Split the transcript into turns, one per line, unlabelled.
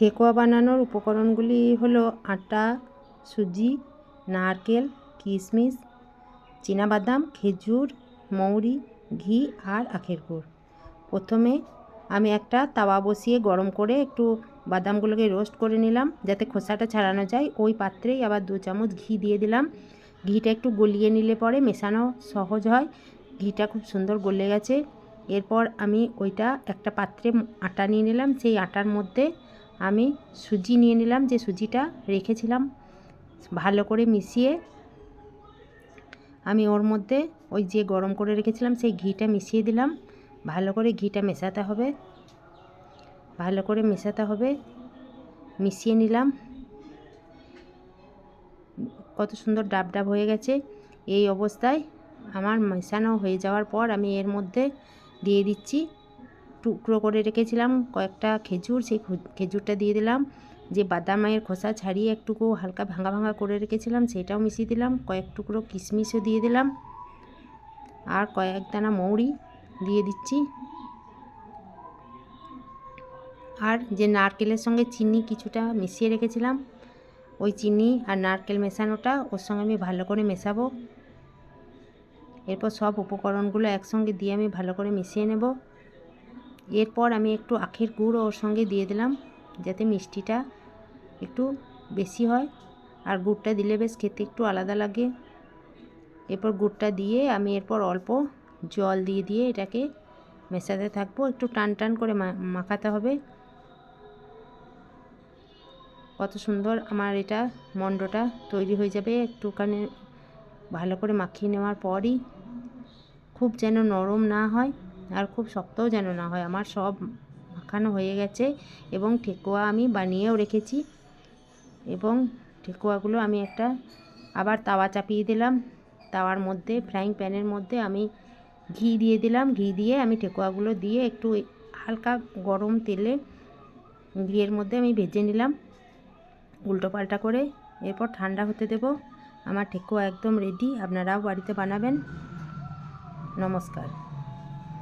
ঠেকুয়া বানানোর উপকরণগুলি হলো আটা, সুজি, নারকেল কিশমিশ বাদাম খেজুর, মৌরি, ঘি আর আখের গুড়। প্রথমে আমি একটা তাওয়া বসিয়ে গরম করে একটু বাদামগুলোকে রোস্ট করে নিলাম যাতে খোসাটা ছাড়ানো যায়। ওই পাত্রেই আবার দু চামচ ঘি দিয়ে দিলাম। ঘিটা একটু গলিয়ে নিলে পরে মেশানো সহজ হয়। ঘিটা খুব সুন্দর গলে গেছে। এরপর আমি ওইটা একটা পাত্রে আটা নিয়ে নিলাম। সেই আটার মধ্যে আমি সুজি নিয়ে নিলাম, যে সুজিটা রেখেছিলাম ভালো করে মিশিয়ে। আমি ওর মধ্যে ওই যে গরম করে রেখেছিলাম, সেই ঘিটা মিশিয়ে দিলাম। ভালো করে ঘিটা মেশাতে হবে। ভালো করে মেশাতে হবে। মিশিয়ে নিলাম। কত সুন্দর ডাব ডাব হয়ে গেছে। এই অবস্থায় আমার মেশানো হয়ে যাওয়ার পর আমি এর মধ্যে দিয়ে দিচ্ছি। টুকরো করে রেখেছিলাম, কয়েকটা খেজুর, সেই খেজুরটা দিয়ে দিলাম। যে বাদামের খোসা ছাড়িয়ে একটুকু হালকা ভাঙা ভাঙা করে রেখেছিলাম, সেটাও মিশিয়ে দিলাম। কয়েক টুকরো কিশমিশও দিয়ে দিলাম। আর কয়েক দানা মৌরি দিয়ে দিচ্ছি। আর যে নারকেলের সঙ্গে চিনি কিছুটা মিশিয়ে রেখেছিলাম, ওই চিনি আর নারকেল মেশানোটা ওর সঙ্গে আমি ভালো করে মেশাবো। এরপর সব উপকরণগুলো একসঙ্গে দিয়ে আমি ভালো করে মিশিয়ে নেব। এরপর আমি একটু আখের গুড় ওর সঙ্গে দিয়ে দিলাম, যাতে মিষ্টিটা একটু বেশি হয়। আর গুড়টা দিলে বেশ খেতে একটু আলাদা লাগে। এরপর গুড়টা দিয়ে আমি এরপর অল্প জল দিয়ে দিয়ে এটাকে মেশাতে থাকব। একটু টান টান করে মাখাতে হবে। কত সুন্দর আমার এটা মণ্ডটা তৈরি হয়ে যাবে একটুখানি ভালো করে মাখিয়ে নেওয়ার পরই। খুব যেন নরম না হয়। আর খুব শক্তও যেন না হয়। আমার সব মাখানো হয়ে গেছে এবং ঠেকুয়া আমি বানিয়েও রেখেছি এবং ঠেকুয়াগুলো আমি একটা আবার তাওয়া চাপিয়ে দিলাম। তাওয়ার মধ্যে, ফ্রাইং প্যানের মধ্যে আমি ঘি দিয়ে দিলাম। ঘি দিয়ে আমি ঠেকুয়াগুলো দিয়ে একটু হালকা গরম তেলে ঘিয়ের মধ্যে আমি ভেজে নিলাম। উল্টো পাল্টা করে এরপর ঠান্ডা হতে দেব। আমার ঠেকুয়া একদম রেডি আপনারাও বাড়িতে বানাবেন। নমস্কার।